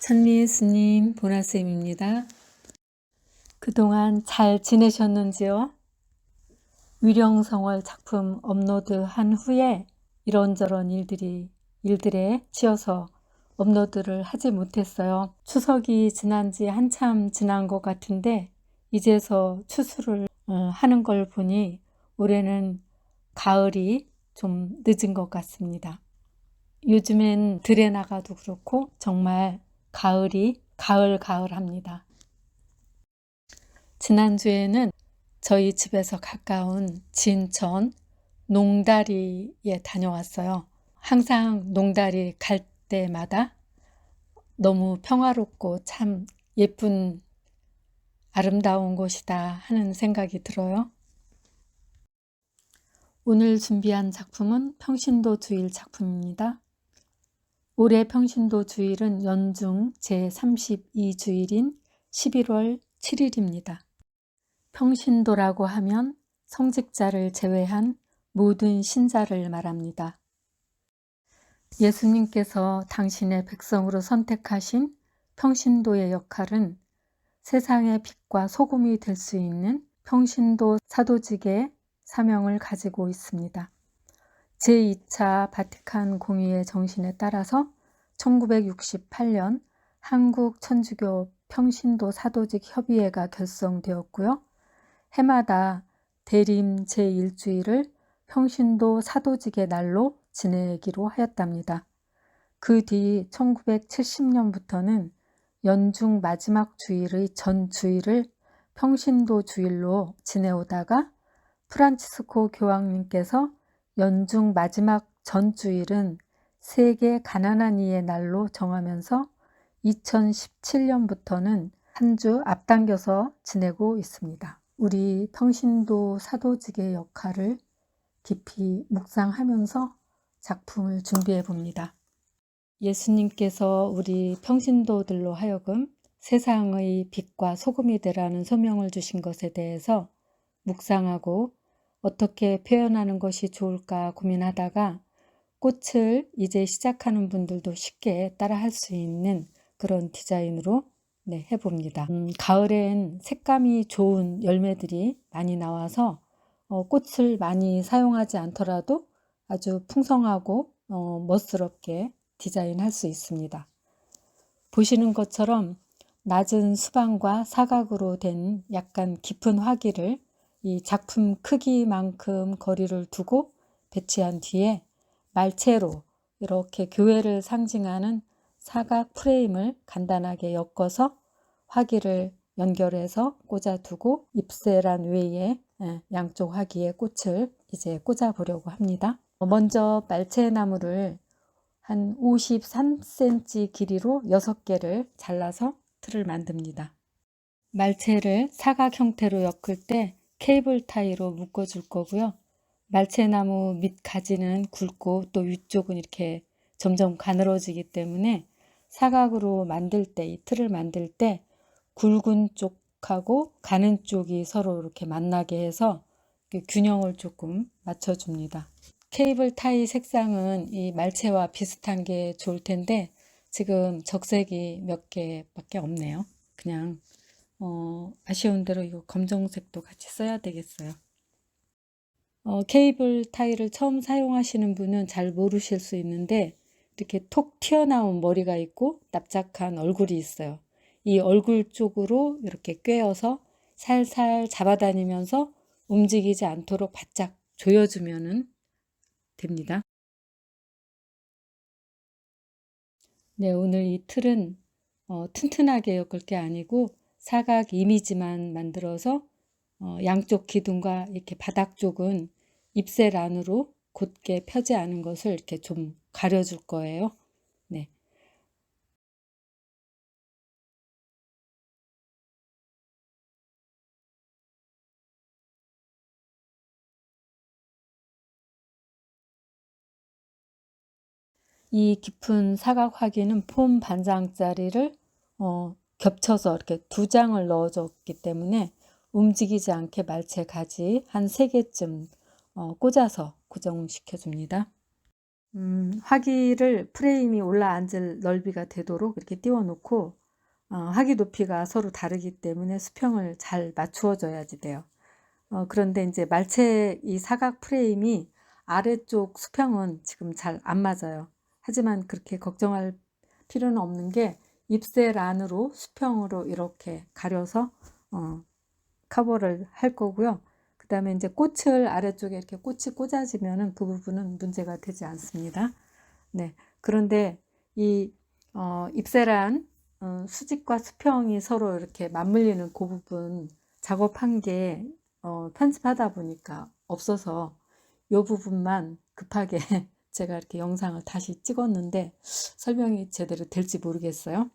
천리예수님 보나쌤입니다. 그동안 잘 지내셨는지요? 위령성월 작품 업로드한 후에 이런저런 일들이 일들에 치여서 업로드를 하지 못했어요. 추석이 지난 지 한참 지난 것 같은데 이제서 추수를 어, 하는 걸 보니 올해는 가을이 좀 늦은 것 같습니다. 요즘엔 들에 나가도 그렇고 정말 가을이 가을 가을합니다. 지난주에는 저희 집에서 가까운 진천 농다리에 다녀왔어요. 항상 농다리 갈 때마다 너무 평화롭고 참 예쁜 아름다운 곳이다 하는 생각이 들어요. 오늘 준비한 작품은 평신도 주일 작품입니다. 올해 평신도 주일은 연중 제32주일인 11월 7일입니다. 평신도라고 하면 성직자를 제외한 모든 신자를 말합니다. 예수님께서 당신의 백성으로 선택하신 평신도의 역할은 세상의 빛과 소금이 될 수 있는 평신도 사도직의 사명을 가지고 있습니다. 제2차 바티칸 공의의 정신에 따라서 1968년 한국 천주교 평신도 사도직 협의회가 결성되었고요. 해마다 대림 제1주일을 평신도 사도직의 날로 지내기로 하였답니다. 그 뒤 1970년부터는 연중 마지막 주일의 전 주일을 평신도 주일로 지내오다가 프란치스코 교황님께서 연중 마지막 전주일은 세계 가난한 이의 날로 정하면서 2017년부터는 한 주 앞당겨서 지내고 있습니다. 우리 평신도 사도직의 역할을 깊이 묵상하면서 작품을 준비해 봅니다. 예수님께서 우리 평신도들로 하여금 세상의 빛과 소금이 되라는 소명을 주신 것에 대해서 묵상하고 어떻게 표현하는 것이 좋을까 고민하다가 꽃을 이제 시작하는 분들도 쉽게 따라 할 수 있는 그런 디자인으로 네, 해봅니다. 음, 가을엔 색감이 좋은 열매들이 많이 나와서 어, 꽃을 많이 사용하지 않더라도 아주 풍성하고 어, 멋스럽게 디자인할 수 있습니다. 보시는 것처럼 낮은 수방과 사각으로 된 약간 깊은 화기를 이 작품 크기만큼 거리를 두고 배치한 뒤에 말체로 이렇게 교회를 상징하는 사각 프레임을 간단하게 엮어서 화기를 연결해서 꽂아두고 ipse란 외에 예, 양쪽 화기에 꽃을 이제 꽂아 보려고 합니다. 먼저 말체 나무를 한 53cm 길이로 6개를 잘라서 틀을 만듭니다. 말체를 사각 형태로 엮을 때 케이블 타이로 묶어 줄 거고요. 말채나무 밑 가지는 굵고 또 위쪽은 이렇게 점점 가늘어지기 때문에 사각으로 만들 때, 이 틀을 만들 때 굵은 쪽하고 가는 쪽이 서로 이렇게 만나게 해서 균형을 조금 맞춰줍니다. 케이블 타이 색상은 이 말체와 비슷한 게 좋을 텐데 지금 적색이 몇 개밖에 없네요. 그냥 어, 아쉬운 대로 이거 검정색도 같이 써야 되겠어요. 어, 케이블 타일을 처음 사용하시는 분은 잘 모르실 수 있는데 이렇게 톡 튀어나온 머리가 있고 납작한 얼굴이 있어요. 이 얼굴 쪽으로 이렇게 꿰어서 살살 잡아다니면서 움직이지 않도록 바짝 조여주면 됩니다. 네, 오늘 이 틀은 어, 튼튼하게 엮을 게 아니고 사각 이미지만 만들어서 어, 양쪽 기둥과 이렇게 바닥 쪽은 잎셀 안으로 곧게 펴지 않은 것을 이렇게 좀 가려줄 거예요. 네. 이 깊은 사각 화기는 폼 반장짜리를 어, 겹쳐서 이렇게 두 장을 넣어줬기 때문에 움직이지 않게 말체 가지 한 세 개쯤 어, 꽂아서 고정시켜 줍니다. 음, 화기를 프레임이 올라앉을 넓이가 되도록 이렇게 띄워놓고 어, 화기 높이가 서로 다르기 때문에 수평을 잘 맞추어줘야지 돼요. 어, 그런데 이제 말체 이 사각 프레임이 아래쪽 수평은 지금 잘 안 맞아요. 하지만 그렇게 걱정할 필요는 없는 게 입셀 안으로 수평으로 이렇게 가려서 어, 커버를 할 거고요. 그 다음에 이제 꽃을 아래쪽에 이렇게 꽃이 꽂아지면은 그 부분은 문제가 되지 않습니다. 네. 그런데 이 어, 입셀안 어, 수직과 수평이 서로 이렇게 맞물리는 그 부분 작업한 게 어, 편집하다 보니까 없어서 이 부분만 급하게 제가 이렇게 영상을 다시 찍었는데 설명이 제대로 될지 모르겠어요.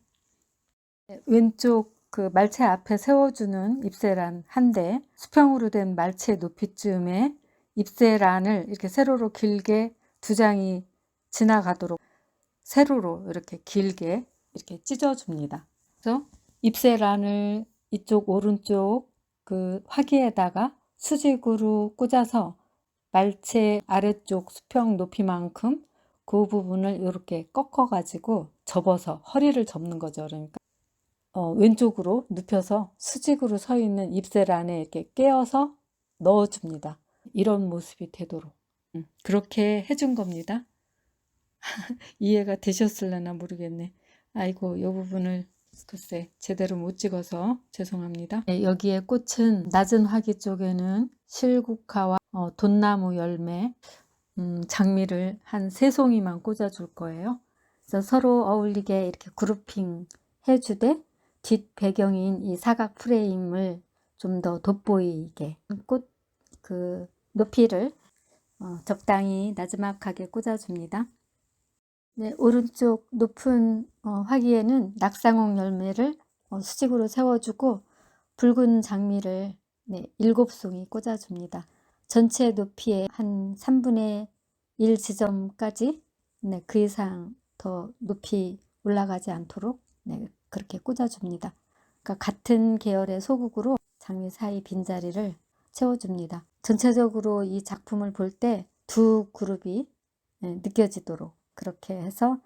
네, 왼쪽 그 말체 앞에 세워주는 입세란 한 대, 수평으로 된 말체 높이쯤에 입세란을 이렇게 세로로 길게 두 장이 지나가도록 세로로 이렇게 길게 이렇게 찢어줍니다. 그래서 입세란을 이쪽 오른쪽 그 화기에다가 수직으로 꽂아서 말체 아래쪽 수평 높이만큼 그 부분을 이렇게 꺾어 가지고 접어서 허리를 접는 거죠. 그러니까 어, 왼쪽으로 눕혀서 수직으로 서 있는 입셀 안에 이렇게 깨어서 넣어줍니다. 이런 모습이 되도록 음, 그렇게 해준 겁니다. 이해가 되셨을려나 모르겠네. 아이고 이 부분을 글쎄 제대로 못 찍어서 죄송합니다. 네, 여기에 꽃은 낮은 화기 쪽에는 실국화와 어, 돈나무 열매 음, 장미를 한 세 송이만 꽂아줄 거예요. 그래서 서로 어울리게 이렇게 그룹핑 해주되 뒷 배경인 이 사각 프레임을 좀 더 돋보이게 꽃 그 높이를 어, 적당히 나지막하게 꽂아줍니다. 네, 오른쪽 높은 어, 화기에는 낙상홍 열매를 어, 수직으로 세워주고 붉은 장미를 네, 7송이 꽂아줍니다. 전체 높이의 한 3분의 1 지점까지 네, 그 이상 더 높이 올라가지 않도록 네, 그렇게 꽂아줍니다. 그러니까 같은 계열의 소국으로 장미 사이 빈자리를 채워줍니다. 전체적으로 이 작품을 볼 때 두 그룹이 네, 느껴지도록 그렇게 해서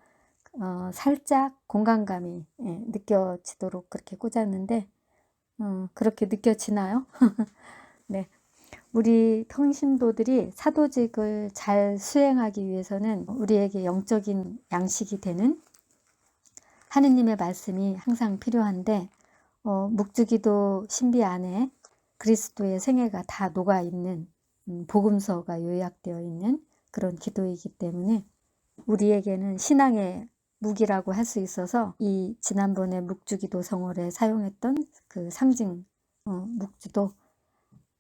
어, 살짝 공간감이 예, 느껴지도록 그렇게 꽂았는데 어, 그렇게 느껴지나요? 네, 우리 평신도들이 사도직을 잘 수행하기 위해서는 우리에게 영적인 양식이 되는 하느님의 말씀이 항상 필요한데 어, 묵주기도 신비 안에 그리스도의 생애가 다 녹아 있는 음, 복음서가 요약되어 있는 그런 기도이기 때문에 우리에게는 신앙의 무기라고 할 수 있어서 이 지난번에 묵주기도 성월에 사용했던 그 상징 어, 묵주도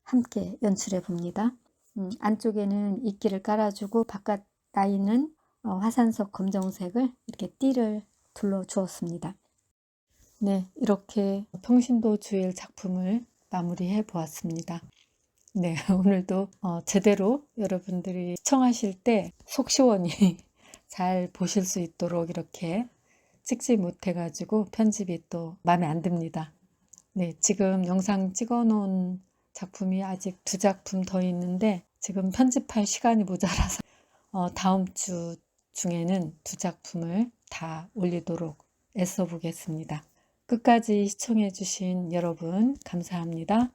함께 연출해 봅니다. 음, 안쪽에는 이끼를 깔아주고 바깥 라인은 어, 화산석 검정색을 이렇게 띠를 둘러 주었습니다. 네, 이렇게 평신도 주일 작품을 마무리해 보았습니다. 네, 오늘도 어, 제대로 여러분들이 시청하실 때 속 시원히 잘 보실 수 있도록 이렇게 찍지 못해가지고 편집이 또 마음에 안 듭니다. 네, 지금 영상 찍어 놓은 작품이 아직 두 작품 더 있는데 지금 편집할 시간이 모자라서 어, 다음 주 중에는 두 작품을 다 올리도록 애써 보겠습니다. 끝까지 시청해 주신 여러분 감사합니다.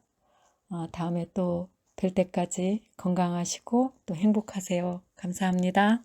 어, 다음에 또 뵐 때까지 건강하시고 또 행복하세요. 감사합니다.